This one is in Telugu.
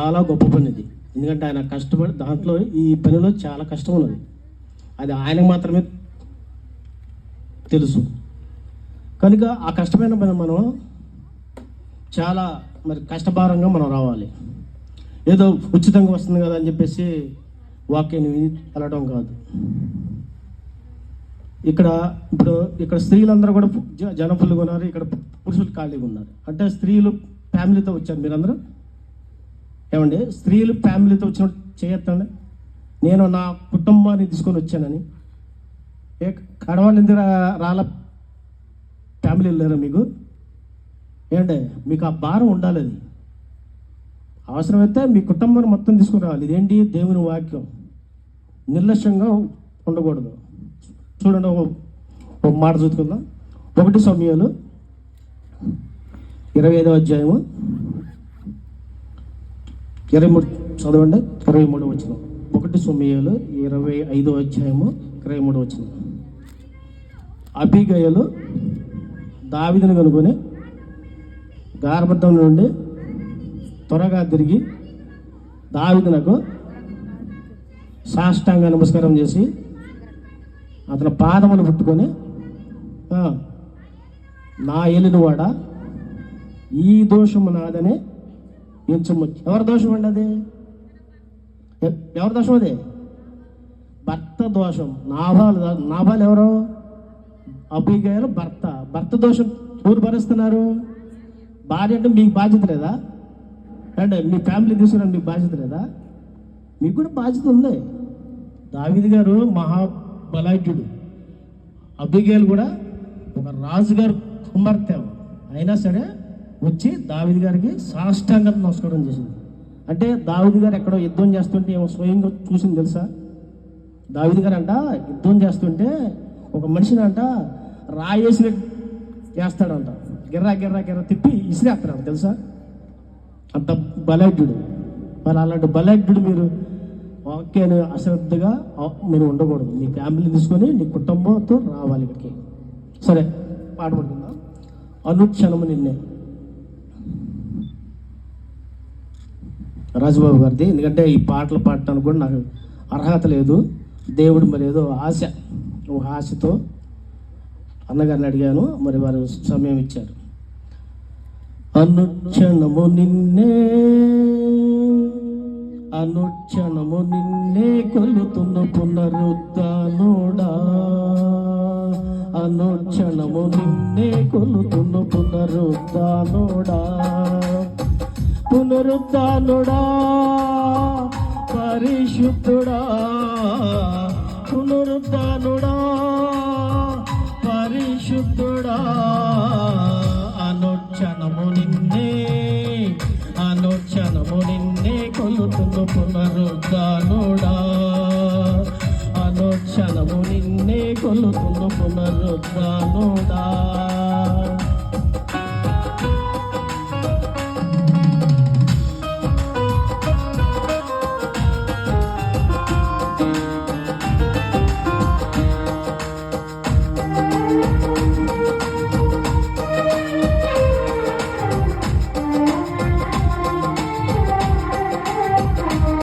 చాలా గొప్ప పని ఇది ఎందుకంటే ఆయన కష్టపడి దాంట్లో ఈ పనిలో చాలా కష్టం ఉన్నది అది ఆయనకు మాత్రమే తెలుసు. కనుక ఆ కష్టమైన పని మనం చాలా మరి కష్టభారంగా మనం రావాలి. ఏదో ఉచితంగా వస్తుంది కదా అని చెప్పేసి వాక్యాన్ని వెళ్ళడం కాదు. ఇక్కడ ఇప్పుడు ఇక్కడ స్త్రీలందరూ కూడా జ- జనపులుగా ఉన్నారు ఇక్కడ పురుషులు ఖాళీగా ఉన్నారు. అంటే స్త్రీలు ఫ్యామిలీతో వచ్చారు మీరందరూ? ఏమండి? స్త్రీలు ఫ్యామిలీతో వచ్చిన చేయొద్దండి. నేను నా కుటుంబాన్ని తీసుకొని వచ్చానని. ఏ కడవాలి రాల ఫ్యామిలీ లేరా మీకు? ఏంటంటే మీకు ఆ భారం ఉండాలి అది. అవసరమైతే మీ కుటుంబాన్ని మొత్తం తీసుకుని రావాలి. ఇదేంటి? దేవుని వాక్యం. నిర్లక్ష్యంగా ఉండకూడదు. చూడండి ఒక ఒక మాట చూసుకుందాం ఒకటి సమయాలు ఇరవై ఐదవ అధ్యాయము. ఇరవై మూడు చదవండి. ఇరవై మూడు వచ్చిన ఒకటి సమయాలు ఇరవై ఐదో అధ్యాయము ఇరవై మూడు వచ్చిన అభిగయలు దావిదను కనుకొని గార్భర్థం నుండి త్వరగా తిరిగి దావిదనకు సాష్టాంగ నమస్కారం చేసి అతని పాదములు పుట్టుకొని నా ఏలినవాడ? ఈ దోషము నాదని ఎంచము ఎవరి దోషం అండి అది? ఎవరి దోషం అది? భర్త దోషం. నాభాలు నాభాలు ఎవరు? అభిగయలు భర్త. భర్త దోషం ఎవరు భరిస్తున్నారు? భార్య అంటే మీకు బాధ్యత లేదా? అంటే మీ ఫ్యామిలీ తీసుకురండి మీకు బాధ్యత లేదా? మీకు కూడా బాధ్యత ఉంది. దావిది గారు మహాబలాఢ్యుడు. అభిగేలు కూడా ఒక రాజుగారు కుమార్తె అయినా సరే వచ్చి దావిది గారికి సాష్టాంగత నమస్కారం చేసింది. అంటే దావిది గారు ఎక్కడో యుద్ధం చేస్తుంటే ఏమో స్వయంగా చూసింది తెలుసా? దావిది గారు అంట యుద్ధం చేస్తుంటే ఒక మనిషిని అంట రాయేసిన చేస్తాడంట. గిర్రా గిర్రా గిర్రా తిప్పి ఇసిరేస్తాడు తెలుసా? అంత బలాఢ్యుడు మరి అలాంటి బలాఢ్యుడు మీరు ఓకే అని అశ్రద్ధగా మీరు ఉండకూడదు. మీ ఫ్యామిలీ తీసుకొని నీ కుటుంబంతో రావాలి ఇక్కడికి. సరే పాట పడుకుందాం. అనుక్షణము నిన్నే. రాజుబాబు గారిది. ఎందుకంటే ఈ పాటలు పాడటానికి కూడా నాకు అర్హత లేదు. దేవుడు మరి ఏదో ఆశ ఒక ఆశతో అన్నగారిని అడిగాను మరి వారు సమయం ఇచ్చారు. అనుక్షణము నిన్నే అనుక్షణము నిన్నే కొలుతున్న పునరుద్ధానుడా. అనుక్షణము నిన్నే కొలుతున్న పునరుద్ధానుడా. పునరుద్ధానుడా పరిశుద్ధుడా పునరుద్ధానుడా పరిశుద్ధుడా అనుక్షణము నిన్నే అనుక్షణము నిన్నే కొలుతును పునరుద్ధానుడా అనుక్షణము నిన్నే కొలుతును పునరుద్ధానుడా.